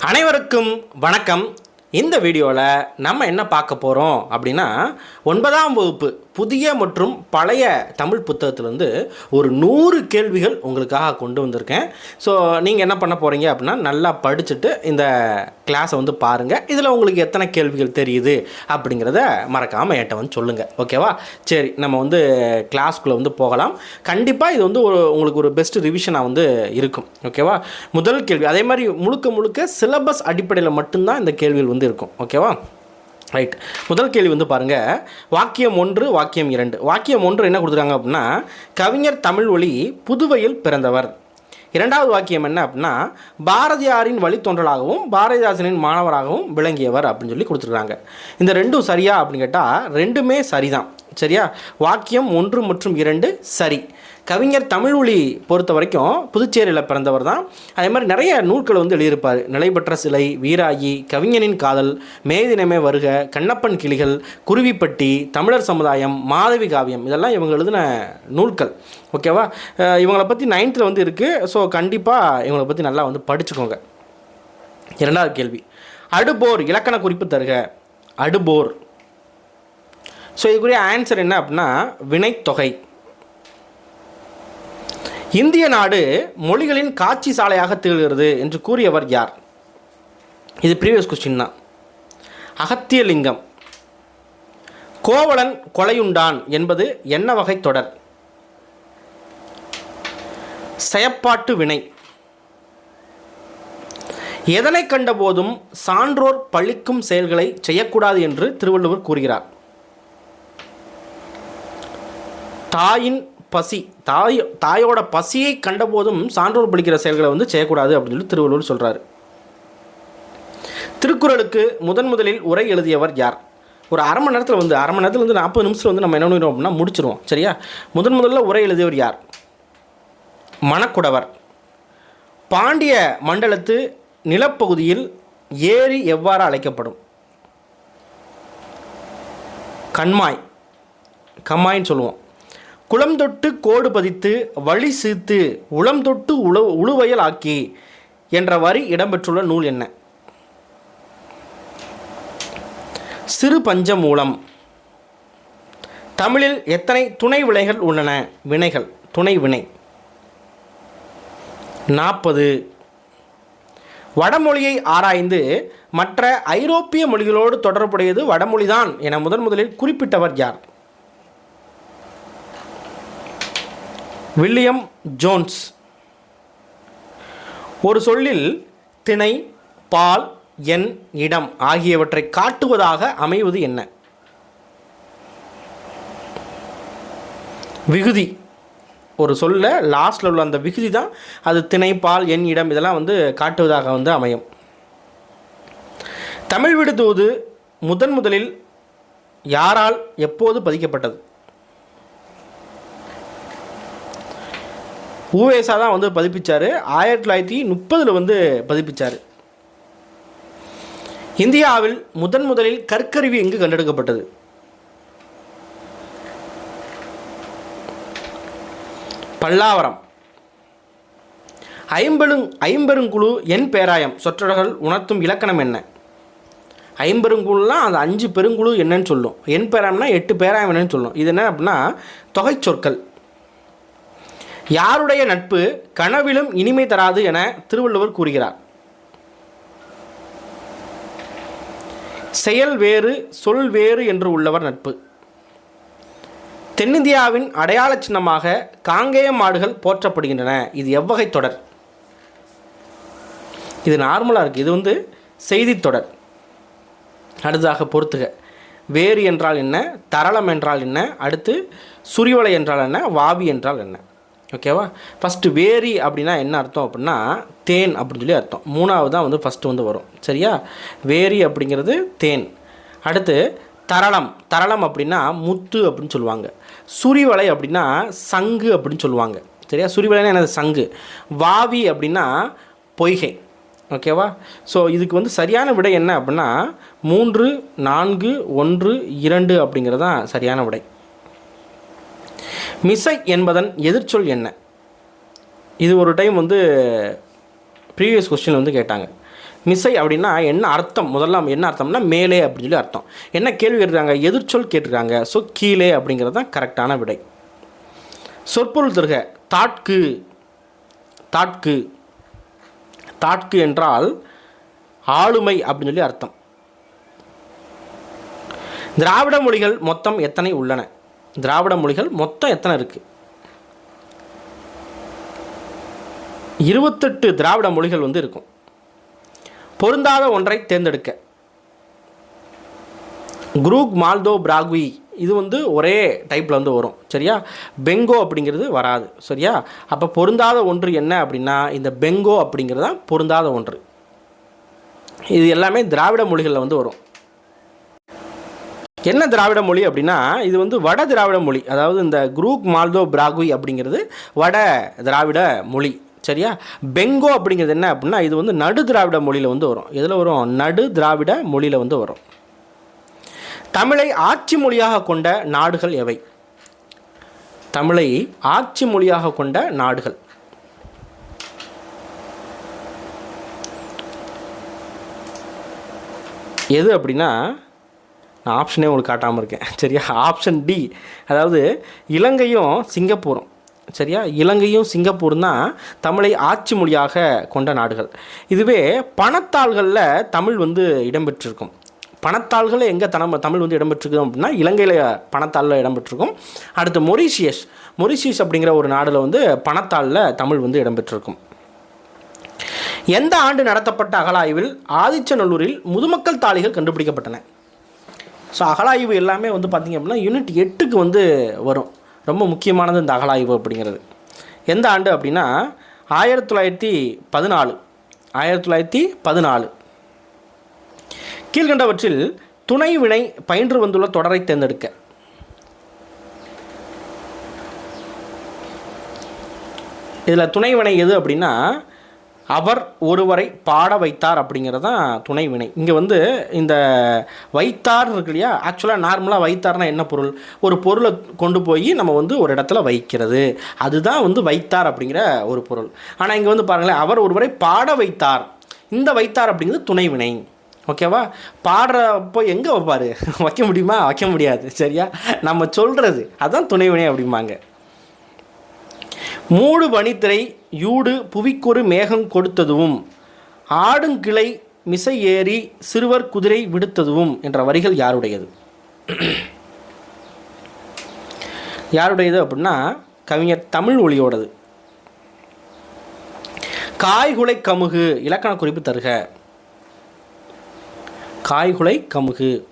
அனைவருக்கும் வணக்கம். இந்த வீடியோவில் நம்ம என்ன பார்க்க போகிறோம் அப்படின்னா ஒன்பதாம் வகுப்பு புதிய மற்றும் பழைய தமிழ் புத்தகத்திலேருந்து ஒரு நூறு கேள்விகள் உங்களுக்காக கொண்டு வந்திருக்கேன். ஸோ நீங்கள் என்ன பண்ண போகிறீங்க அப்படின்னா நல்லா படிச்சுட்டு இந்த கிளாஸை வந்து பாருங்கள் இதில் உங்களுக்கு எத்தனை கேள்விகள் தெரியுது அப்படிங்கிறத மறக்காமல் என்கிட்ட வந்து சொல்லுங்கள் ஓகேவா சரி நம்ம வந்து கிளாஸ்க்குள்ளே வந்து போகலாம். கண்டிப்பாக இது வந்து ஒரு உங்களுக்கு ஒரு பெஸ்ட் ரிவிஷனாக வந்து இருக்கும். ஓகேவா முதல் கேள்வி அதே மாதிரி முழுக்க முழுக்க சிலபஸ் அடிப்படையில் மட்டும்தான் இந்த கேள்விகள் வந்து இருக்கும். ஓகேவா ரைட் முதல் கேள்வி வந்து பாருங்கள் வாக்கியம் ஒன்று வாக்கியம் இரண்டு. வாக்கியம் ஒன்று என்ன கொடுத்துருக்காங்க அப்படின்னா கவிஞர் தமிழ் ஒளி புதுவையில் பிறந்தவர். இரண்டாவது வாக்கியம் என்ன அப்படின்னா பாரதியாரின் வழித்தோன்றலாகவும் பாரதிதாசனின் மாணவராகவும் விளங்கியவர் அப்படின்னு சொல்லி கொடுத்துருக்காங்க. இந்த ரெண்டும் சரியா அப்படின்னு கேட்டால் ரெண்டுமே சரிதான். சரியா? வாக்கியம் ஒன்று மற்றும் இரண்டு சரி. கவிஞர் தமிழொலி பொறுத்த வரைக்கும் புதுச்சேரியில் பிறந்தவர் தான். அதே மாதிரி நிறைய நூல்களை வந்து எழுதியிருப்பார். நிலைபெற்ற சிலை வீராயி கவிஞனின் காதல் மேதினமே வருக கண்ணப்பன் கிளிகள் குருவிப்பட்டி தமிழர் சமுதாயம் மாதவி காவியம். இதெல்லாம் இவங்க எழுதின நூல்கள். ஓகேவா இவங்களை பற்றி நைன்த்தில் வந்து இருக்குது ஸோ கண்டிப்பாக இவங்களை பற்றி நல்லா வந்து படிச்சுக்கோங்க. இரண்டாவது கேள்வி. அடுபோர் இலக்கண குறிப்பு தருக. அடுபோர். ஸோ இதுக்குரிய ஆன்சர் என்ன அப்படின்னா வினைத்தொகை. இந்திய நாடு மொழிகளின் காட்சி சாலையாக திகழ்கிறது என்று கூறியவர் யார்? இது ப்ரீவியஸ் கொஸ்டின் தான். அகத்தியலிங்கம். கோவலன் கொலையுண்டான் என்பது என்ன வகை தொடர்? செயப்பாட்டு வினை. எதனை கண்டபோதும் சான்றோர் பழிக்கும் செயல்களை செய்யக்கூடாது என்று திருவள்ளுவர் கூறுகிறார். தாயின் பசி தாய் தாயோட பசியை கண்டபோதும் சான்றோர் பலிக்கிற செயல்களை வந்து செய்யக்கூடாது அப்படின்னு சொல்லி திருவள்ளுவர் சொல்கிறாரு திருக்குறளுக்கு முதன் முதலில் உரை எழுதியவர் யார்? ஒரு அரை மணி நேரத்தில் வந்து அரை மணி நேரத்தில் வந்து நாற்பது நிமிஷத்தில் வந்து நம்ம என்ன பண்ணிடுவோம் அப்படின்னா முடிச்சிருவோம். சரியா? முதன் முதல்ல உரை எழுதியவர் யார்? மணக்குடவர். பாண்டிய மண்டலத்து நிலப்பகுதியில் ஏரி எவ்வாறு அழைக்கப்படும்? கண்மாய். கம்மாயின்னு சொல்லுவோம். குளம் தொட்டு கோடு பதித்து வழி சீத்து உளம் தொட்டு உழ உழுவயல் ஆக்கி என்ற வரி இடம்பெற்றுள்ள நூல் என்ன? சிறு பஞ்சமூலம் தமிழில் எத்தனை துணை வினைகள் உள்ளன? வினைகள் துணை வினை. நாற்பது. வடமொழியை ஆராய்ந்து மற்ற ஐரோப்பிய மொழிகளோடு தொடர்புடையது வடமொழிதான் என முதன் முதலில் குறிப்பிட்டவர் யார்? William Jones. ஒரு சொல்லில் திணை பால் எண் இடம் ஆகியவற்றை காட்டுவதாக அமைவது என்ன? விகுதி. ஒரு சொல்ல லாஸ்ட்டில் உள்ள அந்த விகுதி தான் அது திணை பால் எண் இடம் இதெல்லாம் வந்து காட்டுவதாக வந்து அமையும். தமிழ் விடுதூது முதன் முதலில் யாரால் எப்போது பதிக்கப்பட்டது? ஊவேசா தான் வந்து பதிப்பிச்சார். ஆயிரத்தி தொள்ளாயிரத்தி முப்பதில் வந்து பதிப்பிச்சார். இந்தியாவில் முதன் முதலில் கற்கருவி எங்கு கண்டெடுக்கப்பட்டது? பல்லாவரம். ஐம்பெருங் ஐம்பெருங்குழு என் பேராயம். சொற்றொடர்கள் உணர்த்தும் இலக்கணம் என்ன? ஐம்பெருங்குழுலாம் அந்த அஞ்சு பெருங்குழு என்னன்னு சொல்லும். என் பேராயம்னா எட்டு பேராயம் என்னன்னு சொல்லும். இது என்ன அப்படின்னா தொகை சொற்கள். யாருடைய நட்பு கனவிலும் இனிமை தராது என திருவள்ளுவர் கூறுகிறார். செயல் வேறு சொல் வேறு என்று உள்ளவர் நட்பு. தென்னிந்தியாவின் அடையாள சின்னமாக காங்கேய மாடுகள் போற்றப்படுகின்றன. இது எவ்வகை தொடர்? இது நார்மலாக இருக்குது இது வந்து செய்தித் தொடர். அடுத்ததாக பொறுத்துக. வேறு என்றால் என்ன? தரளம் என்றால் என்ன? அடுத்து சுரிவலை என்றால் என்ன? வாவி என்றால் என்ன? ஓகேவா ஃபஸ்ட்டு வேரி அப்படின்னா என்ன அர்த்தம் அப்படின்னா தேன் அப்படின்னு சொல்லி அர்த்தம். மூணாவது தான் வந்து ஃபஸ்ட்டு வந்து வரும். சரியா? வேரி அப்படிங்கிறது தேன். அடுத்து தரளம். தரளம் அப்படின்னா முத்து அப்படின்னு சொல்லுவாங்க. சுரிவலை அப்படின்னா சங்கு அப்படின்னு சொல்லுவாங்க. சரியா? சுரிவலைன்னா எனது சங்கு. வாவி அப்படின்னா பொய்கை. ஓகேவா ஸோ இதுக்கு வந்து சரியான விடை என்ன அப்படின்னா மூன்று நான்கு ஒன்று இரண்டு அப்படிங்கிறது தான் சரியான விடை. மிசை என்பதன் எதிர்ச்சொல் என்ன? இது ஒரு டைம் வந்து ப்ரீவியஸ் கொஸ்டின் வந்து கேட்டாங்க. மிசை அப்படின்னா என்ன அர்த்தம்? முதல்ல என்ன அர்த்தம்னா மேலே அப்படின்னு சொல்லி அர்த்தம். என்ன கேள்வி கேட்டுருக்காங்க? எதிர்ச்சொல் கேட்டிருக்காங்க. ஸோ கீழே அப்படிங்கிறது தான் கரெக்டான விடை. சொற்பொருள் தருக. தாட்கு. தாட்கு. தாட்கு என்றால் ஆளுமை அப்படின்னு சொல்லி அர்த்தம். திராவிட மொழிகள் மொத்தம் எத்தனை உள்ளன? திராவிட மொழிகள் மொத்தம் எத்தனை இருக்குது இருபத்தெட்டு திராவிட மொழிகள் வந்து இருக்கும். பொருந்தாத ஒன்றை தேர்ந்தெடுக்க. குரூக் மால்தோ பிராக்வி இது வந்து ஒரே டைப்பில் வந்து வரும். சரியா? பெங்கோ அப்படிங்கிறது வராது. சரியா? அப்போ பொருந்தாத ஒன்று என்ன அப்படின்னா இந்த பெங்கோ அப்படிங்கிறது தான் பொருந்தாத ஒன்று. இது எல்லாமே திராவிட மொழிகளில் வந்து வரும். என்ன திராவிட மொழி அப்படின்னா இது வந்து வட திராவிட மொழி. அதாவது இந்த குரூக் மால்தோ பிராகுய் அப்படிங்கிறது வட திராவிட மொழி. சரியா? பெங்கோ அப்படிங்கிறது என்ன அப்படின்னா இது வந்து நடு திராவிட மொழியில் வந்து வரும். எதில் வரும்? நடு திராவிட மொழியில் வந்து வரும். தமிழை ஆட்சி மொழியாக கொண்ட நாடுகள் எவை? தமிழை ஆட்சி மொழியாக கொண்ட நாடுகள். எது அப்படின்னா நான் ஆப்ஷனே உங்களுக்கு காட்டாமல் இருக்கேன். சரியா? ஆப்ஷன் டி அதாவது இலங்கையும் சிங்கப்பூரும். சரியா? இலங்கையும் சிங்கப்பூரும் தான் தமிழை ஆட்சி மொழியாக கொண்ட நாடுகள். இதுவே பணத்தாள்களில் தமிழ் வந்து இடம்பெற்றிருக்கும். பணத்தாள்களில் எங்கே தனம் தமிழ் வந்து இடம்பெற்றிருக்கும் அப்படின்னா இலங்கையில் பணத்தாளில் இடம்பெற்றிருக்கும். அடுத்து மொரிஷியஸ். மொரிஷியஸ் அப்படிங்கிற ஒரு நாடில் வந்து பணத்தாளில் தமிழ் வந்து இடம்பெற்றிருக்கும். எந்த ஆண்டு நடத்தப்பட்ட அகலாய்வில் ஆதிச்சநல்லூரில் முதுமக்கள் தாளிகள் கண்டுபிடிக்கப்பட்டன. ஸோ அகலாய்வு எல்லாமே வந்து பார்த்திங்க அப்படின்னா யூனிட் எட்டுக்கு வந்து வரும். ரொம்ப முக்கியமானது இந்த அகலாய்வு அப்படிங்கிறது. எந்த ஆண்டு அப்படின்னா ஆயிரத்தி தொள்ளாயிரத்தி பதினாலு. ஆயிரத்தி தொள்ளாயிரத்தி பதினாலு. கீழ்கண்டவற்றில் துணை வினை பயின்று வந்துள்ள தொடரை தேர்ந்தெடுக்க. இதில் துணை வினை எது அப்படின்னா அவர் ஒருவரை பாட வைத்தார் அப்படிங்கிறது தான் துணை வினை. இங்கே வந்து இந்த வைத்தார் இருக்கு இல்லையா? ஆக்சுவலாக நார்மலாக வைத்தார்னா என்ன பொருள்? ஒரு பொருளை கொண்டு போய் நம்ம வந்து ஒரு இடத்துல வைக்கிறது. அதுதான் வந்து வைத்தார் அப்படிங்கிற ஒரு பொருள். ஆனால் இங்கே வந்து பாருங்களேன் அவர் ஒருவரை பாட வைத்தார். இந்த வைத்தார் அப்படிங்கிறது துணை வினை. ஓகேவா பாடுறப்போ எங்கே வைப்பார்? வைக்க முடியுமா? வைக்க முடியாது. சரியா? நம்ம சொல்கிறது அதுதான் துணைவினை அப்படிம்பாங்க. மூடு பனித்திரை யூடு புவிக்கொரு மேகம் கொடுத்ததும் ஆடுங்கிளை மிசை ஏறி சிறுவர் குதிரை விடுத்ததும் என்ற வரிகள் யாருடையது? யாருடையது அப்படின்னா கவிஞர் தமிழ் ஒளியோடது. காய்குலை கமுகு இலக்கண குறிப்பு தருக. காய்குலை கமுகு.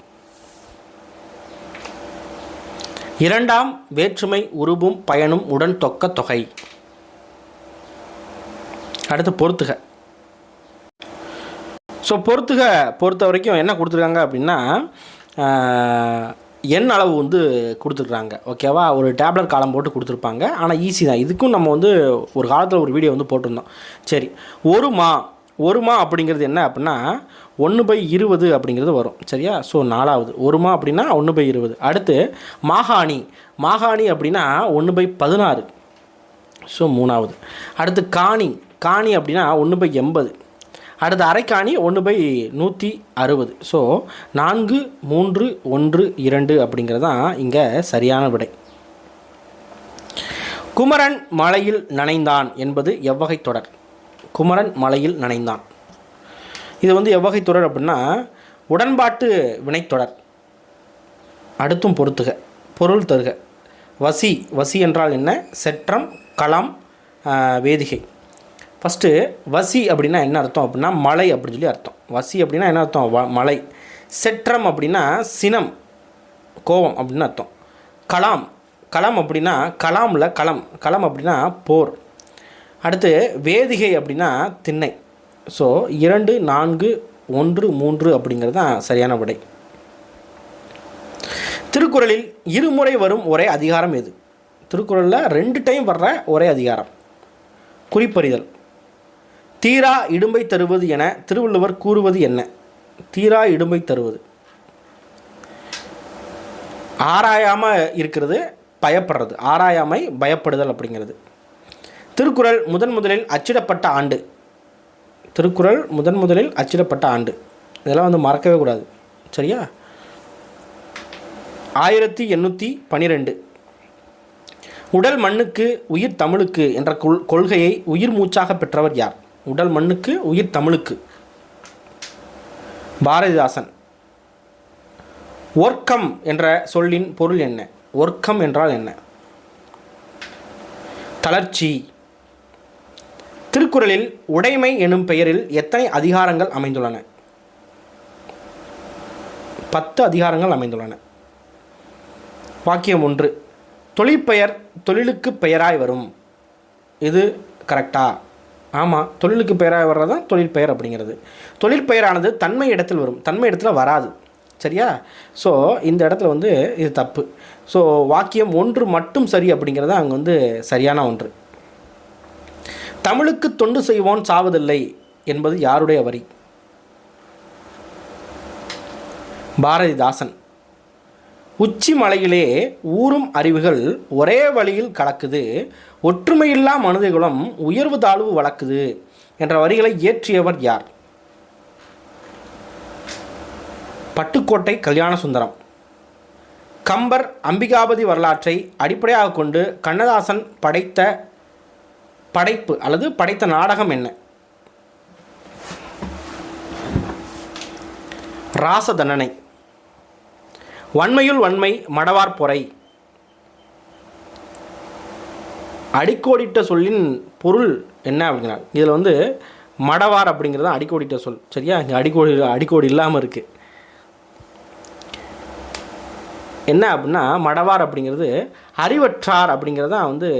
இரண்டாம் வேற்றுமை உருவும் பயனும் உடன் தொக்க தொகை. அடுத்து பொறுத்துக. ஸோ பொறுத்துக பொறுத்த வரைக்கும் என்ன கொடுத்துருக்காங்க அப்படின்னா எண் அளவு வந்து கொடுத்துருக்குறாங்க ஓகேவா ஒரு டேப்லெட் காலம் போட்டு கொடுத்துருப்பாங்க. ஆனால் ஈஸி தான். இதுக்கும் நம்ம வந்து ஒரு காலத்தில் ஒரு வீடியோ வந்து போட்டிருந்தோம். சரி ஒரு மா ஒரு மா அப்படிங்கிறது என்ன அப்படின்னா ஒன்று பை இருபது அப்படிங்கிறது வரும். சரியா? ஸோ நாலாவது. ஒரு மா அப்படின்னா ஒன்று பை இருபது. அடுத்து மாகாணி. மாகாணி அப்படின்னா ஒன்று பை பதினாறு. ஸோ மூணாவது. அடுத்து காணி. காணி அப்படின்னா ஒன்று பை எண்பது. அடுத்த அரைக்காணி ஒன்று பை நூற்றி அறுபது. ஸோ நான்கு மூன்று ஒன்று இரண்டு அப்படிங்கிறது தான் இங்கே சரியான விடை. குமரன் மலையில் நனைந்தான் என்பது எவ்வகை தொடர்? குமரன் மலையில் நனைந்தான். இது வந்து எவ்வகை தொடர் அப்படின்னா உடன்பாட்டு வினைத்தொடர் அடுத்தும் பொறுத்துக பொருள் தருக. வசி வசி என்றால் என்ன? செற்றம் களம் வேதிகை. ஃபஸ்ட்டு வசி அப்படின்னா என்ன அர்த்தம் அப்படின்னா மலை அப்படின்னு சொல்லி அர்த்தம். வசி அப்படின்னா என்ன அர்த்தம்? வ மலை. செற்றம் அப்படின்னா சினம் கோபம் அப்படின்னு அர்த்தம். கலாம் களம் அப்படின்னா கலாமில் களம் களம் அப்படின்னா போர். அடுத்து வேதிகை அப்படின்னா திண்ணை. ஸோ இரண்டு நான்கு ஒன்று மூன்று அப்படிங்கிறது தான் சரியான விடை. திருக்குறளில் இருமுறை வரும் ஒரே அதிகாரம் எது? திருக்குறளில் ரெண்டு டைம் வர்ற ஒரே அதிகாரம். குறிப்பறிதல். தீரா இடும்பை தருவது என திருவள்ளுவர் கூறுவது என்ன? தீரா இடும்பை தருவது. ஆராயாமல் இருக்கிறது பயப்படுறது. ஆராயாமை பயப்படுதல் அப்படிங்கிறது. திருக்குறள் முதன் முதலில் அச்சிடப்பட்ட ஆண்டு. திருக்குறள் முதன் முதலில் அச்சிடப்பட்ட ஆண்டு. இதெல்லாம் வந்து மறக்கவே கூடாது. சரியா? ஆயிரத்தி எண்ணூற்றி பன்னிரெண்டு உடல் மண்ணுக்கு உயிர் தமிழுக்கு என்ற கொள் கொள்கையை உயிர் மூச்சாக பெற்றவர் யார்? உடல் மண்ணுக்கு உயிர் தமிழுக்கு. பாரதிதாசன். ஒர்க்கம் என்ற சொல்லின் பொருள் என்ன? ஒர்க்கம் என்றால் என்ன? தளர்ச்சி. திருக்குறளில் உடைமை எனும் பெயரில் எத்தனை அதிகாரங்கள் அமைந்துள்ளன? பத்து அதிகாரங்கள் அமைந்துள்ளன. வாக்கியம் ஒன்று. தொழிற்பெயர் தொழிலுக்கு பெயராய் வரும். இது கரெக்டா ஆமாம் தொழிலுக்கு பெயராக வர்றது தான் தொழில் பெயர் அப்படிங்கிறது. தொழிற்பெயரானது தன்மை இடத்தில் வரும். தன்மை இடத்துல வராது. சரியா? ஸோ இந்த இடத்துல வந்து இது தப்பு. ஸோ வாக்கியம் ஒன்று மட்டும் சரி அப்படிங்கிறது அங்கே வந்து சரியான ஒன்று. தமிழுக்கு தொண்டு செய்வோன் சாவதில்லை என்பது யாருடைய வரி? பாரதிதாசன். உச்சி மலையிலே ஊறும் அறிவுகள் ஒரே வழியில் கலக்குது. ஒற்றுமையில்லா மனிதகுலம் உயர்வு தாழ்வு வளக்குது என்ற வரிகளை இயற்றியவர் யார்? பட்டுக்கோட்டை கல்யாண சுந்தரம். கம்பர் அம்பிகாபதி வரலாற்றை அடிப்படையாக கொண்டு கண்ணதாசன் படைத்த படைப்பு அல்லது படைத்த நாடகம் என்ன? ராசதண்டனை வன்மையுள் வன்மை மடவார் பொறை. அடிக்கோடிட்ட சொல்லின் பொருள் என்ன அப்படிங்கிறார் இதில் வந்து மடவார் அப்படிங்கிறது தான் அடிக்கோடிட்ட சொல். சரியா? இங்கே அடிக்கோடி அடிக்கோடி இல்லாமல் இருக்குது என்ன அப்படின்னா மடவார் அப்படிங்கிறது அறிவற்றார் அப்படிங்கிறது தான் வந்து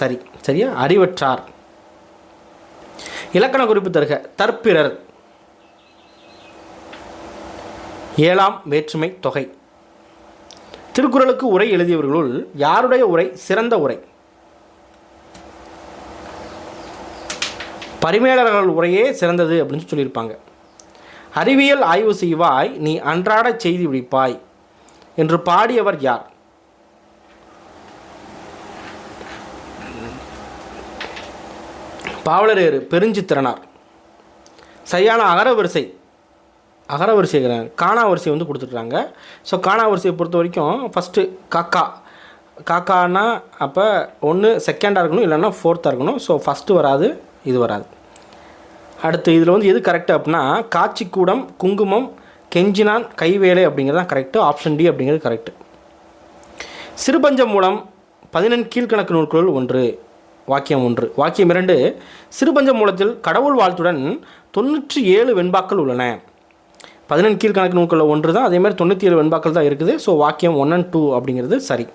சரி. சரியா? அறிவற்றார். இலக்கண குறிப்பு தருக. தற்பிறர். ஏழாம் வேற்றுமை தொகை. திருக்குறளுக்கு உரை எழுதியவர்களுள் யாருடைய உரை? சிறந்த உரை. பரிமேலர்கள் உரையே சிறந்தது அப்படின்னு சொல்லியிருப்பாங்க. அறிவியல் ஆய்வு செய்வாய் நீ அன்றாட செய்தி விடிப்பாய் என்று பாடியவர் யார்? பாவலரேறு பெருஞ்சித்திரனார். சரியான அகரவரிசை அகரவரிசை காணா வரிசை வந்து கொடுத்துட்றாங்க ஸோ காணா வரிசையை பொறுத்த வரைக்கும் ஃபஸ்ட்டு காக்கா. காக்கானா அப்போ ஒன்று செகண்டாக இருக்கணும் இல்லைன்னா ஃபோர்த்தாக இருக்கணும். ஸோ ஃபஸ்ட்டு வராது இது வராது. அடுத்து இதில் வந்து எது கரெக்டு அப்படின்னா காட்சிக்கூடம் குங்குமம் கெஞ்சினான் கைவேலை அப்படிங்கிறது தான் கரெக்டு ஆப்ஷன் டி அப்படிங்கிறது கரெக்டு சிறுபஞ்சம் மூலம் பதினெண் கீழ்கணக்கு நூல்களுள் ஒன்று. வாக்கியம் ஒன்று. வாக்கியம் இரண்டு. சிறுபஞ்ச மூலத்தில் கடவுள் வாழ்த்துடன் தொண்ணூற்றி ஏழு வெண்பாக்கள் உள்ளன. பதினெண் கீழ்கணக்கு நூல்களில் ஒன்று தான் அதேமாதிரி தொண்ணூற்றி ஏழு வெண்பாக்கள் தான் இருக்குது. ஸோ வாக்கியம் ஒன் அண்ட் டூ அப்படிங்கிறது சரி.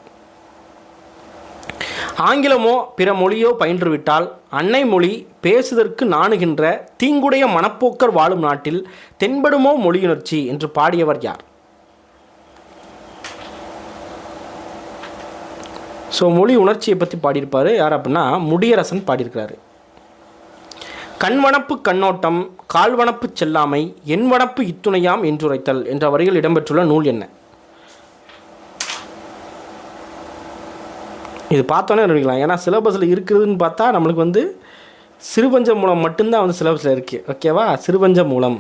ஆங்கிலமோ பிற மொழியோ பயின்றுவிட்டால் அன்னை மொழி பேசுதற்கு நாணுகின்ற தீங்குடைய மனப்போக்கர் வாழும் நாட்டில் தென்படுமோ மொழியுணர்ச்சி என்று பாடியவர் யார்? ஸோ மொழி உணர்ச்சியை பற்றி பாடியிருப்பார். யார் அப்படின்னா முடியரசன் பாடியிருக்கிறாரு. கண்வனப்பு கண்ணோட்டம் கால்வனப்பு செல்லாமை எண்வனப்பு இத்துணையாம் என்றுரைத்தல் என்ற வரிகள் இடம்பெற்றுள்ள நூல் என்ன? இது பார்த்தோன்னே நினைக்கலாம் ஏன்னா சிலபஸில் இருக்கிறதுன்னு பார்த்தா நம்மளுக்கு வந்து சிறுபஞ்ச மூலம் மட்டும்தான் வந்து சிலபஸில் இருக்குது ஓகேவா சிறுபஞ்ச மூலம்.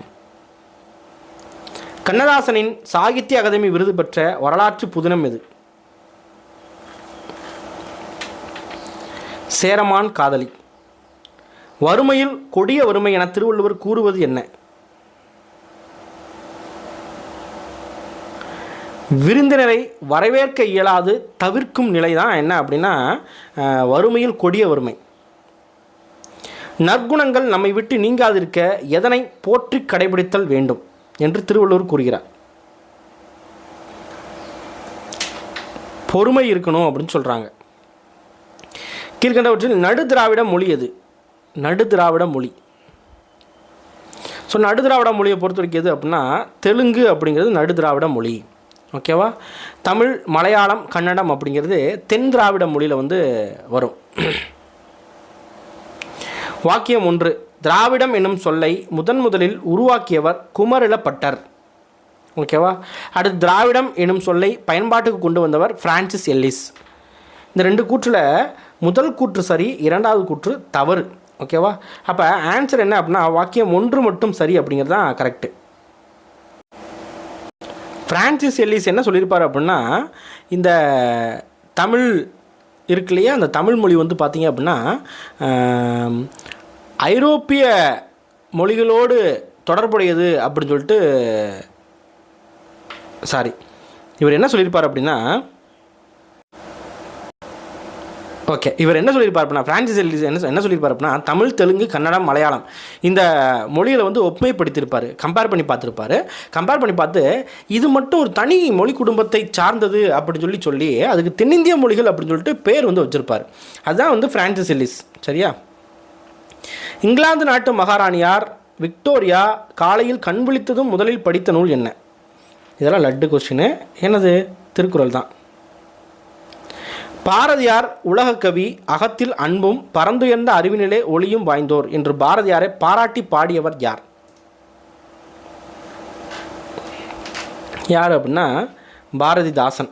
கண்ணதாசனின் சாகித்ய அகாதமி விருது பெற்ற வரலாற்று புதினம் எது? சேரமான் காதலி. வறுமையில் கொடிய வறுமை என திருவள்ளுவர் கூறுவது என்ன? விருந்தினரை வரவேற்க இயலாது தவிர்க்கும் நிலை தான் என்ன அப்படின்னா வறுமையில் கொடிய வறுமை. நற்குணங்கள் நம்மை விட்டு நீங்காதிருக்க எதனை போற்றி கடைபிடித்தல் வேண்டும் என்று திருவள்ளுவர் கூறுகிறார். பொறுமை இருக்கணும் அப்படின்னு சொல்கிறாங்க கீழ்கண்டவற்றில் நடு திராவிட மொழி எது? நடு திராவிட மொழி. ஸோ நடு திராவிட மொழியை பொறுத்த வரைக்கும் எது அப்படின்னா தெலுங்கு அப்படிங்கிறது நடு திராவிட மொழி ஓகேவா தமிழ் மலையாளம் கன்னடம் அப்படிங்கிறது தென் திராவிட மொழியில் வந்து வரும். வாக்கியம் ஒன்று திராவிடம் என்னும் சொல்லை முதன் முதலில் உருவாக்கியவர் குமரிலப்பட்டர். ஓகேவா அடுத்து திராவிடம் என்னும் சொல்லை பயன்பாட்டுக்கு கொண்டு வந்தவர் பிரான்சிஸ் எல்லிஸ். இந்த ரெண்டு கூற்றில் முதல் கூற்று சரி இரண்டாவது கூற்று தவறு. ஓகேவா? அப்போ ஆன்சர் என்ன அப்படின்னா வாக்கியம் ஒன்று மட்டும் சரி அப்படிங்கிறது தான் கரெக்டு ஃப்ரான்சிஸ் எல்லிஸ் என்ன சொல்லியிருப்பார் அப்படின்னா இந்த தமிழ் இருக்கு இல்லையா? அந்த தமிழ் மொழி வந்து பார்த்திங்க அப்படின்னா ஐரோப்பிய மொழிகளோடு தொடர்புடையது அப்படின்னு சொல்லிட்டு சாரி இவர் என்ன சொல்லியிருப்பார் அப்படின்னா ஓகே இவர் என்ன சொல்லியிருப்பார் அப்படின்னா ஃப்ரான்சிஸ் எல்லிஸ் என்ன என்ன சொல்லியிருப்பார் அப்படின்னா தமிழ் தெலுங்கு கன்னடம் மலையாளம் இந்த மொழியில் வந்து ஒப்புமைப்படுத்தியிருப்பார். கம்பேர் பண்ணி பார்த்துருப்பாரு. கம்பேர் பண்ணி பார்த்து இது மட்டும் ஒரு தனி மொழி குடும்பத்தை சார்ந்தது அப்படின்னு சொல்லி சொல்லி அதுக்கு தென்னிந்திய மொழிகள் அப்படின்னு சொல்லிட்டு பேர் வந்து வச்சுருப்பார். அதுதான் வந்து ஃப்ரான்சிஸ் எல்லிஸ் சரியா? இங்கிலாந்து நாட்டு மகாராணியார் விக்டோரியா காலையில் கண் விழித்ததும் முதலில் படித்த நூல் என்ன? இதெல்லாம் லட்டு கொஸ்டின் என்னது? திருக்குறள் தான். பாரதியார் உலகக்கவி அகத்தில் அன்பும் பரந்துயர்ந்த அறிவினிலே ஒளியும் வாய்ந்தோர் என்று பாரதியாரை பாராட்டி பாடியவர் யார்? யார் அப்படின்னா பாரதிதாசன்.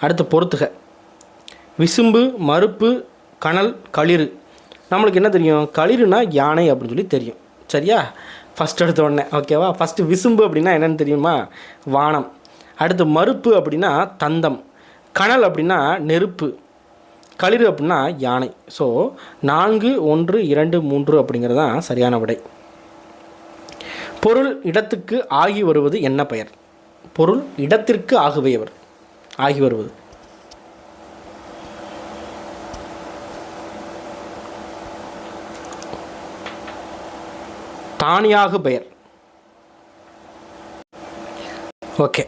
அடுத்து பொறுத்துக. விசும்பு மறுப்பு கனல் களிறு. நம்மளுக்கு என்ன தெரியும்? களிறுனா யானை அப்படின்னு சொல்லி தெரியும். சரியா? ஃபஸ்ட் எடுத்த உடனே ஓகேவா ஃபஸ்ட்டு விசும்பு அப்படின்னா என்னென்னு தெரியுமா? வானம். அடுத்து மறுப்பு அப்படின்னா தந்தம். கனல் அப்படின்னா நெருப்பு களிறு அப்படின்னா யானை. ஸோ நான்கு ஒன்று இரண்டு மூன்று அப்படிங்கிறது தான் சரியான விடை. பொருள் இடத்துக்கு ஆகி வருவது என்ன பெயர்? பொருள் இடத்திற்கு ஆகுவையவர் ஆகி வருவது. தானியாக பெயர். ஓகே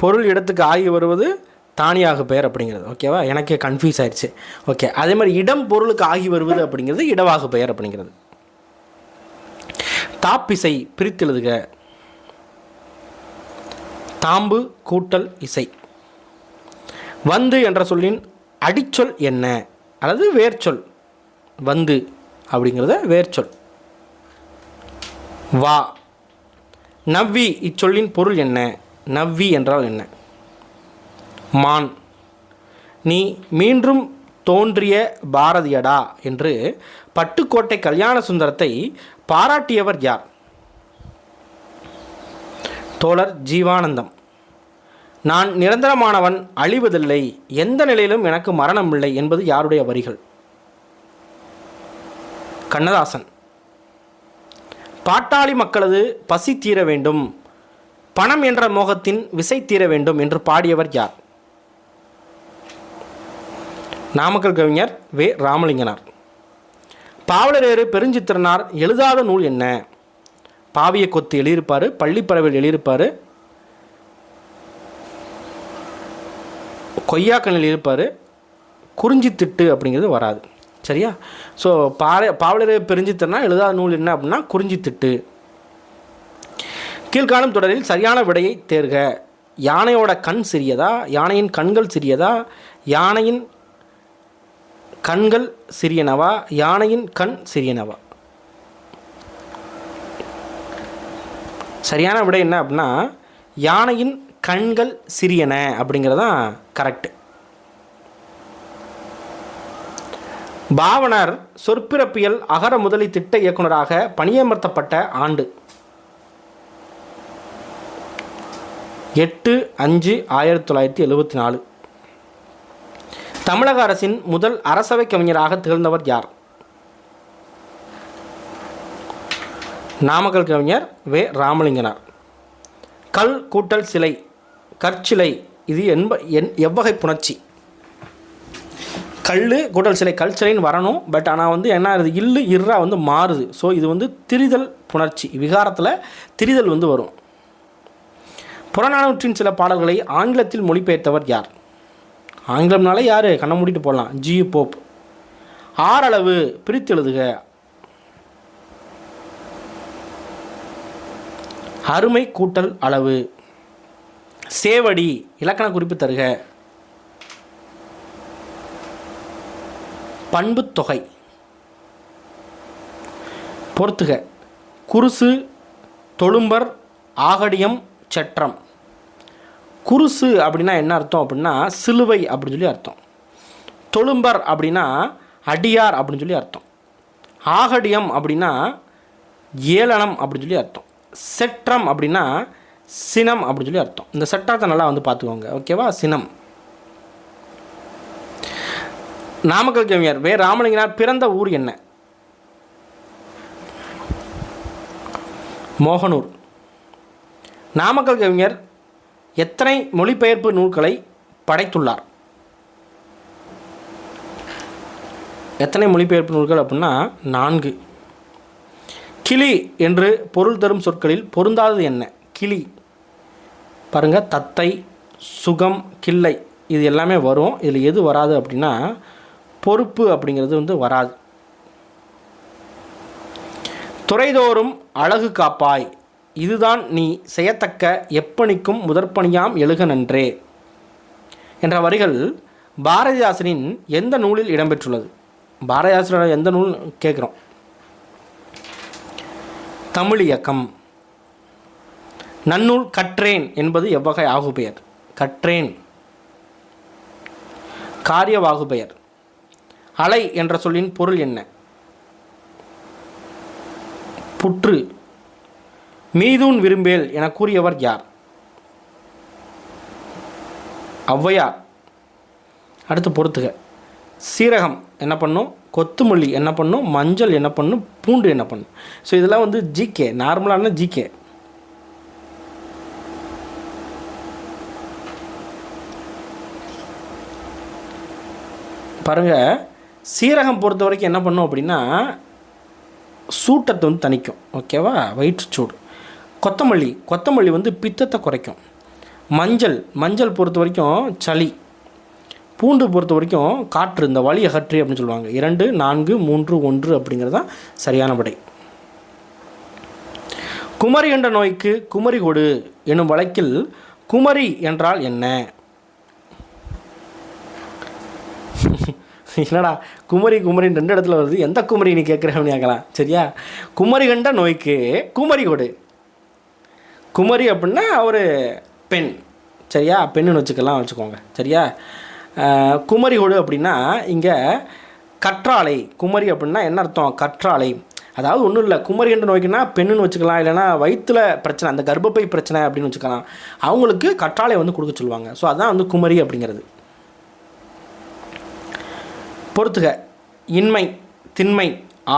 பொருள் இடத்துக்கு ஆகி வருவது தானியாக பெயர் அப்படிங்கிறது ஓகேவா எனக்கே கன்ஃபியூஸ் ஆயிடுச்சு ஓகே அதே மாதிரி இடம் பொருளுக்கு ஆகி வருவது அப்படிங்கிறது இடவாக பெயர் அப்படிங்கிறது. தாப்பிசை பிரித்தெழுதுக. தாம்பு கூட்டல் இசை. வந்து என்ற சொல்லின் அடிச்சொல் என்ன? அல்லது வேர்ச்சொல். வந்து அப்படிங்கிறத வேர்ச்சொல். வா. நவ்வி இச்சொல்லின் பொருள் என்ன? நவ்வி என்றால் என்ன? மான். நீ மீண்டும் தோன்றிய பாரதியடா என்று பட்டுக்கோட்டை கல்யாண சுந்தரத்தை பாராட்டியவர் யார்? தோழர் ஜீவானந்தம். நான் நிரந்தரமானவன் அழிவதில்லை. எந்த நிலையிலும் எனக்கு மரணம் இல்லை என்பது யாருடைய வரிகள்? கண்ணதாசன். பாட்டாளி மக்களது பசி தீர வேண்டும். பணம் என்ற மோகத்தின் விசை தீர வேண்டும் என்று பாடியவர் யார்? நாமக்கல் கவிஞர் வே. ராமலிங்கனார். பாவலரேறு பெருஞ்சித்திரனார் எழுதாத நூல் என்ன? பாவிய கொத்து எழுதியிருப்பார் பள்ளிப்பறவையில் எழுதியிருப்பார் கொய்யாக்கன் எழுதியிருப்பார் குறிஞ்சி திட்டு அப்படிங்கிறது வராது. சரியா? ஸோ பாறை பாவலரே பெருஞ்சித்திரனா எழுதாத நூல் என்ன அப்படின்னா குறிஞ்சி திட்டு கீழ்காணும் தொடரில் சரியான விடையை தேர்க. யானையோட கண் சிறியதா? யானையின் கண்கள் சிறியதா? யானையின் கண்கள் சிறியனவா? யானையின் கண் சிறியனவா? சரியான விடை என்ன அப்படின்னா யானையின் கண்கள் சிறியன அப்படிங்கிறது தான் கரெக்டு பாவனர் சொற்பிறப்பியல் அகர முதலி திட்ட இயக்குனராக பணியமர்த்தப்பட்ட ஆண்டு. எட்டு அஞ்சு ஆயிரத்தி தொள்ளாயிரத்தி எழுபத்தி நாலு. தமிழக அரசின் முதல் அரசவை கவிஞராக திகழ்ந்தவர் யார்? நாமக்கல் கவிஞர் வே. ராமலிங்கனார். கல் கூட்டல் சிலை கற்சிலை இது என்ப என் எவ்வகை புணர்ச்சி. கல் கூட்டல் சிலை கல் சிலைன்னு வரணும். பட் ஆனால் வந்து என்ன ஆகுது? இல்லு இர்ரா வந்து மாறுது. ஸோ இது வந்து திரிதல் புணர்ச்சி. விகாரத்தில் திரிதல் வந்து வரும். புறநானூற்றின் சில பாடல்களை ஆங்கிலத்தில் மொழிபெயர்த்தவர் யார்? ஆங்கிலம்னாலே யார்? கண்ணை மூடிட்டு போடலாம். G Pope. ஆறளவு பிரித்து எழுதுக. அருமை கூட்டல் அளவு. சேவடி இலக்கண குறிப்பு தருக. பண்புத்தொகை பொறுத்துக. குருசு தொழும்பர் ஆகடியம் சற்றம். குருசு அப்படின்னா என்ன அர்த்தம் அப்படின்னா சிலுவை அப்படின்னு சொல்லி அர்த்தம். தொழும்பர் அப்படின்னா அடியார் அப்படின்னு சொல்லி அர்த்தம். ஆகடியம் அப்படின்னா ஏளனம் அப்படின்னு சொல்லி அர்த்தம். செற்றம் அப்படின்னா சினம் அப்படின்னு சொல்லி அர்த்தம். இந்த செட்டாத்தை நல்லா வந்து பார்த்துக்கோங்க. ஓகேவா? சினம். நாமக்கல் கவிஞர் வே. ராமலிங்கனார் பிறந்த ஊர் என்ன? மோகனூர். நாமக்கல் கவிஞர் எத்தனை மொழிபெயர்ப்பு நூல்களை படைத்துள்ளார்? எத்தனை மொழிபெயர்ப்பு நூல்கள் அப்படின்னா நான்கு. கிளி என்று பொருள் தரும் சொற்களில் பொருந்தாதது என்ன? கிளி. பாருங்கள் தத்தை சுகம் கிள்ளை இது எல்லாமே வரும். இதில் எது வராது அப்படின்னா பொறுப்பு அப்படிங்கிறது வந்து வராது. துறைதோறும் அழகு காப்பாய் இதுதான் நீ செய்யத்தக்க எப்பணிக்கும் முதற்பணியாம் எழுக நன்றே. என்ற வரிகள் பாரதிதாசனின் எந்த நூலில் இடம்பெற்றுள்ளது? பாரதிதாசனோட எந்த நூல் கேட்குறோம்? தமிழ் இயக்கம். நன்னூல் கற்றேன் என்பது எவ்வகை ஆகுபெயர்? கற்றேன். காரியவாகுபெயர். அலை என்ற சொல்லின் பொருள் என்ன? புற்று. மீதூன் விரும்பேல் என கூறியவர் யார்? ஔவையார். அடுத்து பொறுத்துக. சீரகம் என்ன பண்ணும் கொத்துமல்லி என்ன பண்ணும் மஞ்சள் என்ன பண்ணும் பூண்டு என்ன பண்ணும் ஸோ இதெல்லாம் வந்து ஜிகே நார்மலான ஜிகே பாருங்கள் சீரகம் பொறுத்த வரைக்கும் என்ன பண்ணும் அப்படின்னா சூட்டத்தை வந்து தணிக்கும். ஓகேவா? வயிற்றுச்சூடு கொத்தமல்லி. கொத்தமல்லி வந்து பித்தத்தை குறைக்கும். மஞ்சள் மஞ்சள் பொறுத்த வரைக்கும் சளி. பூண்டு பொறுத்த வரைக்கும் காற்று இந்த வலி அகற்றி அப்படின்னு சொல்லுவாங்க. இரண்டு நான்கு மூன்று ஒன்று அப்படிங்கிறது தான் சரியான படை குமரி என்ற நோய்க்கு குமரி கொடு என்னும் வழக்கில் குமரி என்றால் என்ன? என்னடா குமரி குமரின்னு ரெண்டு இடத்துல வருது. எந்த குமரி நீ கேட்குறவனு கேட்கலாம். சரியா? குமரி கண்ட நோய்க்கு குமரி கொடு. குமரி அப்படின்னா ஒரு பெண். சரியா? பெண்ணுன்னு வச்சுக்கலாம் வச்சுக்கோங்க. சரியா? குமரிகோடு அப்படின்னா இங்கே கற்றாழை. குமரி அப்படின்னா என்ன அர்த்தம்? கற்றாழை. அதாவது ஒன்றும் இல்லை. குமரி என்ற நோய்க்குன்னா பெண்ணுன்னு வச்சுக்கலாம். இல்லைன்னா வயிற்றில் பிரச்சனை அந்த கர்ப்பப்பை பிரச்சனை அப்படின்னு வச்சுக்கலாம். அவங்களுக்கு கற்றாழை வந்து கொடுக்க சொல்லுவாங்க. ஸோ அதான் வந்து குமரி அப்படிங்கிறது. பொறுத்துக. இன்மை திண்மை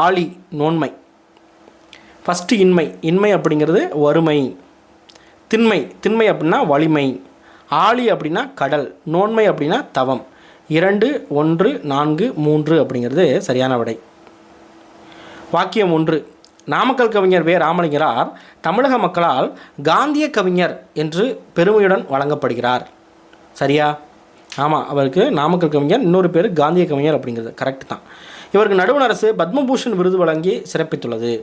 ஆளி நோன்மை. ஃபஸ்ட்டு இன்மை. இன்மை அப்படிங்கிறது வறுமை. திண்மை. திண்மை அப்படின்னா வலிமை. ஆளி அப்படின்னா கடல். நோன்மை அப்படின்னா தவம். இரண்டு ஒன்று நான்கு மூன்று அப்படிங்கிறது சரியான விடை. வாக்கியம் ஒன்று. நாமக்கல் கவிஞர் வே. ராமலிங்கரார் தமிழக மக்களால் காந்திய கவிஞர் என்று பெருமையுடன் வழங்கப்படுகிறார். சரியா? ஆமாம் அவருக்கு நாமக்கல் கவிஞர் இன்னொரு பேர் காந்திய கவிஞர் அப்படிங்கிறது. கரெக்ட் தான். இவருக்கு நடுவண் அரசு பத்மபூஷன் விருது வழங்கி சிறப்பித்துள்ளது.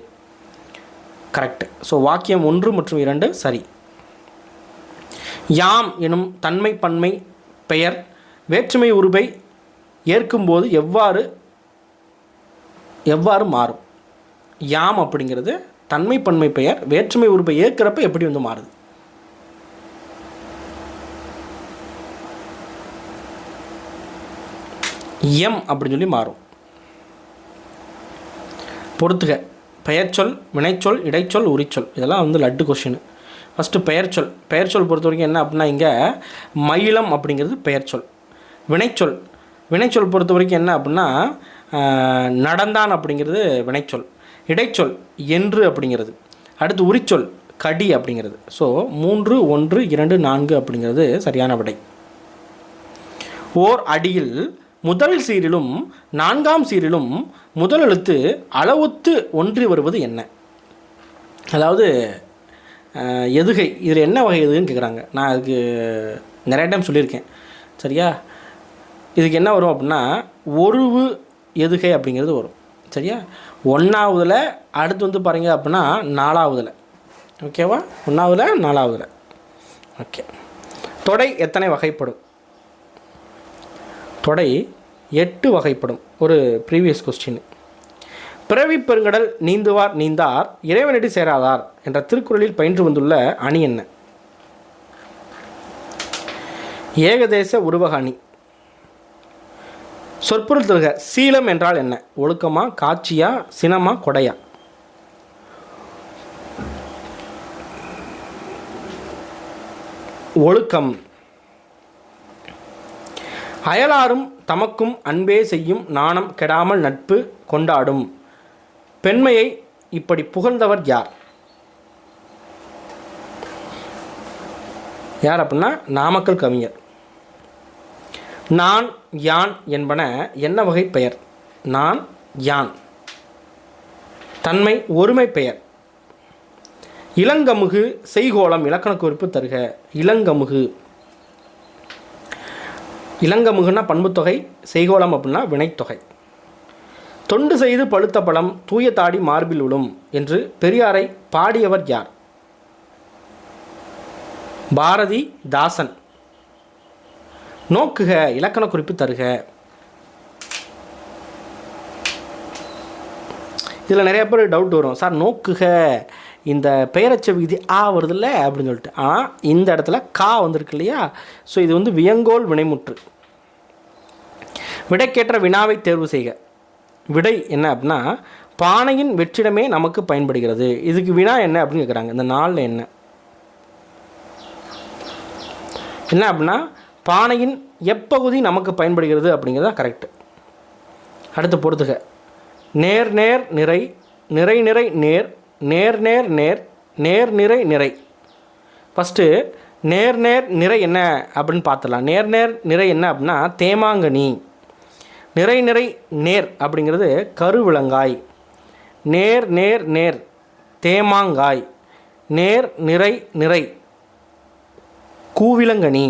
கரெக்ட் ஸோ வாக்கியம் ஒன்று மற்றும் இரண்டு சரி. யாம் எனும் தன்மை பன்மை பெயர் வேற்றுமை உருவை ஏற்கும்போது எவ்வாறு எவ்வாறு மாறும்? யாம் அப்படிங்கிறது தன்மை பன்மை பெயர் வேற்றுமை உருவை ஏற்கிறப்ப எப்படி வந்து மாறுது? எம் அப்படின்னு சொல்லி மாறும். பொறுத்துக. பெயர்ச்சொல் வினைச்சொல் இடைச்சொல் உரிச்சொல். இதெல்லாம் வந்து லட்டு கொஷின் ஃபஸ்ட்டு பெயர்ச்சொல் பெயர்ச்சொல் பொறுத்த வரைக்கும் என்ன அப்படின்னா இங்கே மயிலம் அப்படிங்கிறது பெயர்ச்சொல் வினைச்சொல். வினைச்சொல் பொறுத்த வரைக்கும் என்ன அப்படின்னா நடந்தான் அப்படிங்கிறது வினைச்சொல். இடைச்சொல் என்று அப்படிங்கிறது. அடுத்து உரிச்சொல் கடி அப்படிங்கிறது. ஸோ மூன்று ஒன்று இரண்டு நான்கு அப்படிங்கிறது சரியான விடை. ஓர் அடியில் முதல் சீரிலும் நான்காம் சீரிலும் முதல் எழுத்து அளவுத்து ஒன்றி வருவது என்ன? அதாவது எதுகை. இதில் என்ன வகை எதுன்னு கேட்குறாங்க. நான் அதுக்கு நிறைய டைம் சொல்லியிருக்கேன். சரியா? இதுக்கு என்ன வரும் அப்படின்னா ஒருவு எதுகை அப்படிங்கிறது வரும். சரியா? ஒன்றாவதில் அடுத்து வந்து பாருங்க அப்படின்னா நாலாவதில். ஓகேவா? ஒன்றாவதில் நாலாவதில். ஓகே. தொடை எத்தனை வகைப்படும்? தொடை எட்டு வகைப்படும். ஒரு ப்ரீவியஸ் கொஸ்டின் பிறவி பெருங்கடல் நீந்துவார் நீந்தார் இறைவனடி சேராதார் என்ற திருக்குறளில் பயின்று வந்துள்ள அணி என்ன? ஏகதேச உருவக அணி. சொற்பொருள் தருக சீலம் என்றால் என்ன? ஒழுக்கமா காட்சியா சினமா கொடையா? ஒழுக்கம். அயலாரும் தமக்கும் அன்பே செய்யும் நாணம் கெடாமல் நட்பு கொண்டாடும். பெண்மையை இப்படி புகழ்ந்தவர் யார்? யார் அப்படின்னா நாமக்கல் கவிஞர். நான் யான் என்பன என்ன வகை பெயர்? நான் யான். தன்மை ஒருமை பெயர். இளங்கமுகு செய்கோளம் இலக்கண குறிப்பு தருக. இளங்கமுகு. இளங்கமுகுன்னா பண்புத்தொகை செய்கோளம் அப்படின்னா வினைத்தொகை. தொண்டு செய்து பழுத்த பழம் தூய தாடி மார்பில் விழும் என்று பெரியாரை பாடியவர் யார்? பாரதி தாசன். நோக்குக இலக்கண குறிப்பு தருக. இதில் நிறைய பேர் டவுட் வரும். சார் நோக்குக இந்த பெயரச்ச விகுதி ஆ வருதுல்ல? அப்படின்னு சொல்லிட்டு. ஆனால் இந்த இடத்துல கா வந்திருக்கு இல்லையா? ஸோ இது வந்து வியங்கோல் வினைமுற்று. விடைக்கேற்ற வினாவை தேர்வு செய்க. விடை என்ன அப்படின்னா பானையின் வெற்றிடமே நமக்கு பயன்படுகிறது. இதுக்கு வினா என்ன அப்படின்னு கேட்குறாங்க இந்த நாளில் என்ன? என்ன அப்படின்னா பானையின் எப்பகுதி நமக்கு பயன்படுகிறது அப்படிங்கிறது தான் கரெக்டு அடுத்து பொறுத்துக. நேர் நேர் நிறை நிறை நிறை நேர் நேர் நேர் நேர் நேர் நிறை நிறை. ஃபஸ்ட்டு நேர் நேர் நிறை என்ன அப்படின்னு பார்த்துடலாம். நேர் நேர் நிறை என்ன அப்படின்னா தேமாங்கனி. நிறை நிறை நேர் அப்படிங்கிறது கருவிலங்காய் நேர் நேர் நேர் தேமாங்காய். நேர் நிறை நிறை கூவிலங்கனி.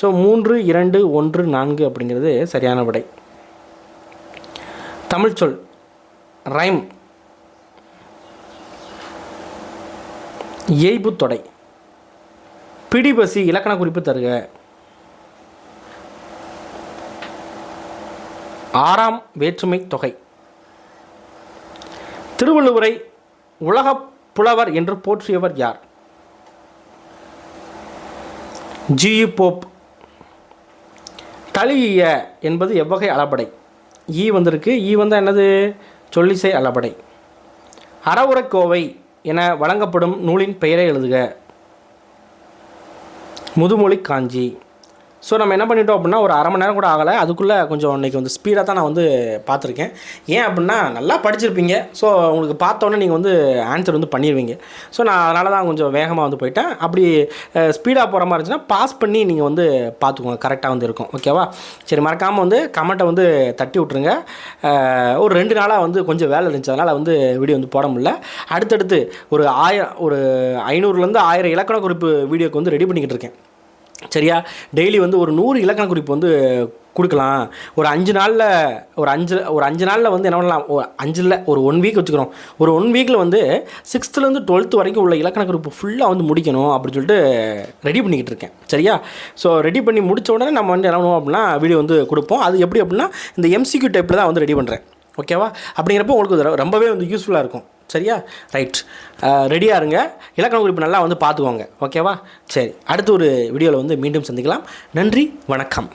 ஸோ மூன்று இரண்டு ஒன்று நான்கு அப்படிங்கிறது சரியான விடை. தமிழ் சொல் ரைம். இயைபு தொடை. பிடிபசி இலக்கண குறிப்பு தருக. ஆறாம் வேற்றுமை தொகை. திருவள்ளுவரை உலகப் புலவர் என்று போற்றியவர் யார்? ஜி. போப். தலிய என்பது எவ்வகை அளபடை. ஈ வந்திருக்கு. ஈ வந்தால் என்னது? சொல்லிசை அளபடை. அறவுரைக்கோவை என வழங்கப்படும் நூலின் பெயரை எழுதுக. முதுமொழி காஞ்சி. ஸோ நம்ம என்ன பண்ணிட்டோம் அப்படின்னா ஒரு அரை மணி நேரம் கூட ஆகலை. அதுக்குள்ளே கொஞ்சம் இன்றைக்கி வந்து ஸ்பீடாக தான் நான் வந்து பார்த்துருக்கேன். ஏன் அப்படின்னா நல்லா படிச்சிருப்பீங்க. ஸோ உங்களுக்கு பார்த்தோன்னே நீங்கள் வந்து ஆன்சர் வந்து பண்ணிடுவீங்க ஸோ நான் அதனால தான் கொஞ்சம் வேகமாக வந்து போயிட்டேன். அப்படி ஸ்பீடாக போகிற மாதிரி இருந்துச்சுன்னா பாஸ் பண்ணி நீங்கள் வந்து பார்த்துக்கோங்க. கரெக்டாக வந்து இருக்கும். ஓகேவா சரி மறக்காமல் வந்து கமெண்ட்டை வந்து தட்டி விட்ருங்க ஒரு ரெண்டு நாளாக வந்து கொஞ்சம் வேலை இருந்துச்சு. அதனால் வந்து வீடியோ வந்து போட முடியல. அடுத்தடுத்து ஒரு ஆயிரம் ஒரு ஐநூறுலேருந்து ஆயிரம் இலக்கண குறிப்பு வீடியோக்கு வந்து ரெடி பண்ணிக்கிட்டு இருக்கேன். சரியா? டெய்லி வந்து ஒரு நூறு இலக்கண குறிப்பு வந்து கொடுக்கலாம். ஒரு அஞ்சு நாளில் ஒரு அஞ்சு ஒரு அஞ்சு நாளில் வந்து என்ன பண்ணலாம்? ஒரு அஞ்சில் ஒரு ஒன் வீக் வச்சுக்கிறோம். ஒரு ஒன் வீக்கில் வந்து சிக்ஸ்த்துலேருந்து டுவெல்த்து வரைக்கும் உள்ள இலக்கண குறிப்பு ஃபுல்லாக வந்து முடிக்கணும் அப்படின்னு சொல்லிட்டு ரெடி பண்ணிக்கிட்டு இருக்கேன். சரியா? ஸோ ரெடி பண்ணி முடித்த உடனே நம்ம வந்து என்ன பண்ணுவோம் அப்படின்னா வீடியோ வந்து கொடுப்போம். அது எப்படி அப்படின்னா இந்த எம்சிக்யூ டைப்பில் தான் வந்து ரெடி பண்ணுறேன் ஓகேவா அப்படிங்கிறப்போ உங்களுக்கு ரொம்பவே வந்து யூஸ்ஃபுல்லாக இருக்கும். சரியா? ரைட் ரெடியாக இருங்க. இலக்கண குறிப்பு நல்லா வந்து பார்த்துக்கோங்க. ஓகேவா சரி அடுத்த ஒரு வீடியோவில் வந்து மீண்டும் சந்திக்கலாம். நன்றி வணக்கம்.